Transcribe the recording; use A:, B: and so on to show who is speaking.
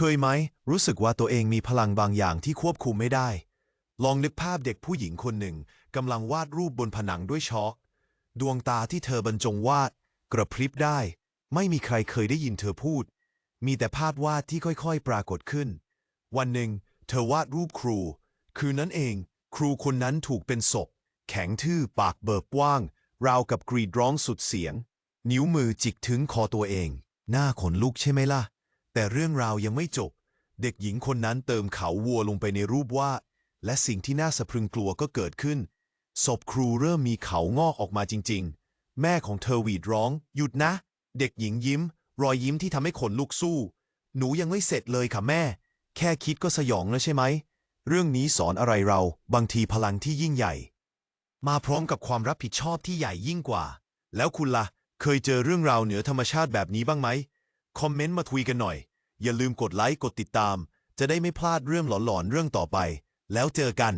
A: เคยไหม รู้สึกว่าตัวเองมีพลังบางอย่างที่ควบคุมไม่ได้ ลองนึกภาพเด็กผู้หญิงคนหนึ่งกำลังวาดรูปบนผนังด้วยช็อกดวงตาที่เธอบรรจงวาด กระพริบได้ ไม่มีใครเคยได้ยินเธอพูด มีแต่ภาพวาดที่ค่อยๆ ปรากฏขึ้น วันหนึ่ง เธอวาดรูปครู คืนนั้นเอง ครูคนนั้นถูกเป็นศพ แข็งทื่อปากเบิบกว้าง ราวกับกรีดร้องสุดเสียง นิ้วมือจิกถึงคอตัวเอง หน้าขนลุกใช่ไหมล่ะ แต่เรื่องราวยังไม่จบ เด็กหญิงคนนั้นเติมเขาวัวลงไปในรูปวาดและสิ่งที่น่าสะพรึงกลัวก็เกิดขึ้น ศพครูเริ่มมีเขางอกออกมาจริง ๆ แม่ของเธอหวีดร้อง หยุดนะ เด็กหญิงยิ้ม รอยยิ้มที่ทำให้ขนลุกสู้ หนูยังไม่เสร็จเลยค่ะแม่ แค่คิดก็สยองแล้วใช่ไหม เรื่องนี้สอนอะไรเรา บางทีพลังที่ยิ่งใหญ่ มาพร้อมกับความรับผิดชอบที่ใหญ่ยิ่งกว่า แล้วคุณละ่ะ เคยเจอเรื่องราวเหนือธรรมชาติแบบนี้บ้างไหม คอมเมนต์มาคุยกันหน่อย อย่าลืมกดไลค์กดติดตาม จะได้ไม่พลาดเรื่องหลอนๆเรื่องต่อไป แล้วเจอกัน